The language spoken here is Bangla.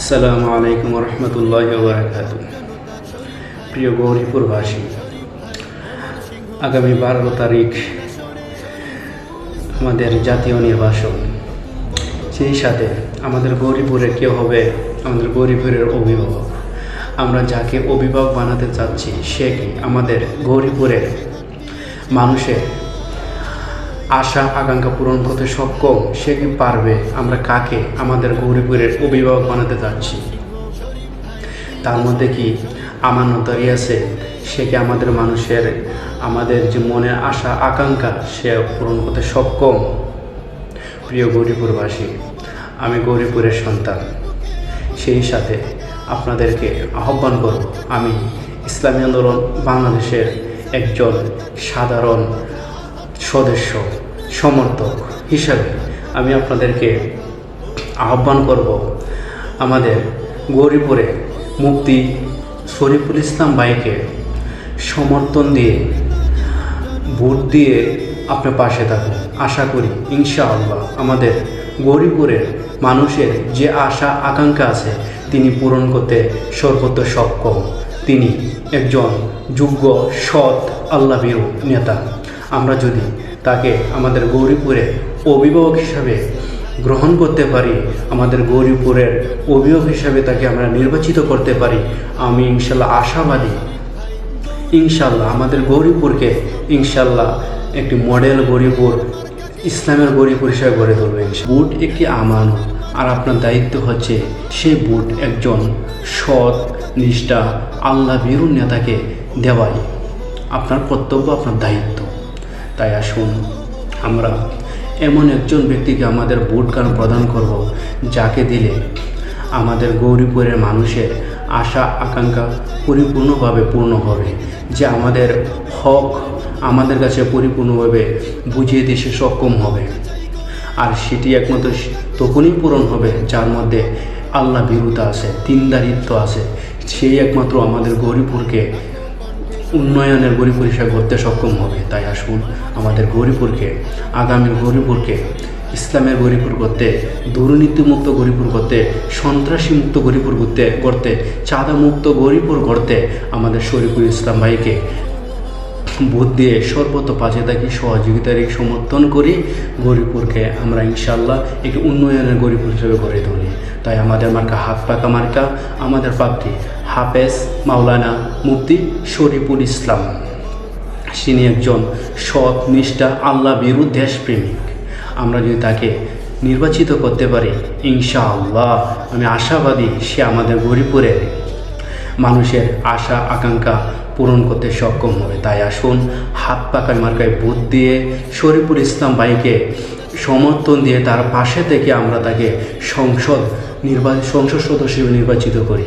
আসসালামু আলাইকুম রহমতুল্লাহ বারকাত প্রিয় গৌরীপুরবাসী, আগামী বারো তারিখ আমাদের জাতীয় নির্বাচন। সেই সাথে আমাদের গৌরীপুরে কে হবে? আমাদের গৌরীপুরের অভিভাবক। আমরা যাকে অভিভাবক বানাতে চাচ্ছি, সে কি? আমাদের গৌরীপুরের মানুষের আশা, আকাঙ্ক্ষা পূরণ করতে সক্ষম, সে কি পারবে? আমরা কাকে? আমাদের গৌরীপুরের অভিভাবক বানাতে যাচ্ছি। তার মধ্যে কি আমানতারি আছে? সে কি আমাদের মানুষের, আমাদের যে মনের আশা, আকাঙ্ক্ষা, সে পূরণ করতে সক্ষম? প্রিয় গৌরীপুরবাসী, আমি গৌরীপুরের সন্তান। সেই সাথে আপনাদেরকে আহ্বান করব, আমি ইসলামী আন্দোলন বাংলাদেশের একজন সাধারণ সদস্য। সমর্থক হিসাবে আমি আপনাদেরকে আহ্বান করব আমাদের গৌরীপুরে মুক্তি শরীফুল ইসলাম ভাইকে সমর্থন দিয়ে ভোট দিয়ে আপনার পাশে থাকুন। আশা করি ইনশাআল্লাহ আমাদের গৌরীপুরের মানুষের যে আশা, আকাঙ্ক্ষা আছে, তিনি পূরণ করতে সর্বত্র সক্ষম। তিনি একজন যোগ্য, সৎ আল্লাভীরু নেতা। আমরা যদি তাকে আমাদের গৌরীপুরে অভিভাবক হিসাবে গ্রহণ করতে পারি, আমাদের গৌরীপুরের অভিভাবক হিসাবে তাকে আমরা নির্বাচিত করতে পারি, আমি ইনশাল্লাহ আশাবাদী। ইনশাল্লাহ আমাদের গৌরীপুরকে ইনশাল্লাহ একটি মডেল গৌরীপুর, ইসলামের গৌরীপুর হিসাবে গড়ে তুলবে বুট একটি আমানত, আর আপনার দায়িত্ব হচ্ছে সেই বুট একজন সৎ, নিষ্ঠা, আল্লাহ বীরু নেতাকে দেওয়াই। আপনার কর্তব্য, আপনার দায়িত্ব। তাই আসুন, আমরা এমন একজন ব্যক্তিকে আমাদের ভোট কার্ড প্রদান করব, যাকে দিলে আমাদের গৌরীপুরের মানুষের আশা, আকাঙ্ক্ষা পরিপূর্ণভাবে পূর্ণ হবে, যে আমাদের হক আমাদের কাছে পরিপূর্ণভাবে বুঝিয়ে দিতে সক্ষম হবে। আর সেটি একমাত্র তখনই পূরণ হবে, যার মধ্যে আল্লাহ বিরুতা আছে তিনদারিত্ব আছে। সেই একমাত্র আমাদের গৌরীপুরকে উন্নয়নের গরিপুর হিসাবে করতে সক্ষম হবে। তাই আসুন আমাদের গরিপুরকে আগামীর গরিপুরকে ইসলামের গরিপুর করতে, দুর্নীতিমুক্ত গরিপুর করতে সন্ত্রাসী মুক্ত গরিপুর করতে করতে চাঁদা মুক্ত গরিপুর করতে আমাদের শরীফুল ইসলাম ভাইকে ভোট দিয়ে সর্বত পাশে থাকি, সহযোগিতার সমর্থন করি গরিপুরকে আমরা ইনশাল্লাহ একটি উন্নয়নের গরিপুর হিসেবে গড়ে তুলি। তাই আমাদের মার্কা হাত পাকা মার্কা, আমাদের প্রাপ্তি হাফেজ মাওলানা মুফতি শরীফুল ইসলাম। তিনি একজন সৎ নিষ্ঠা, আল্লাহ বিরু দেশপ্রেমিক। আমরা যদি তাকে নির্বাচিত করতে পারি, ইনশাআল্লাহ, আমি আশাবাদী সে আমাদের গরিপুরের মানুষের আশা, আকাঙ্ক্ষা পূরণ করতে সক্ষম হবে। তাই আসুন, হাত পাকায় মার্কায় বুথ দিয়ে শরীফুল ইসলাম ভাইকে সমর্থন দিয়ে তার পাশে থেকে আমরা তাকে সংসদ নির্বাচন সংসদ সদস্য নির্বাচিত করি।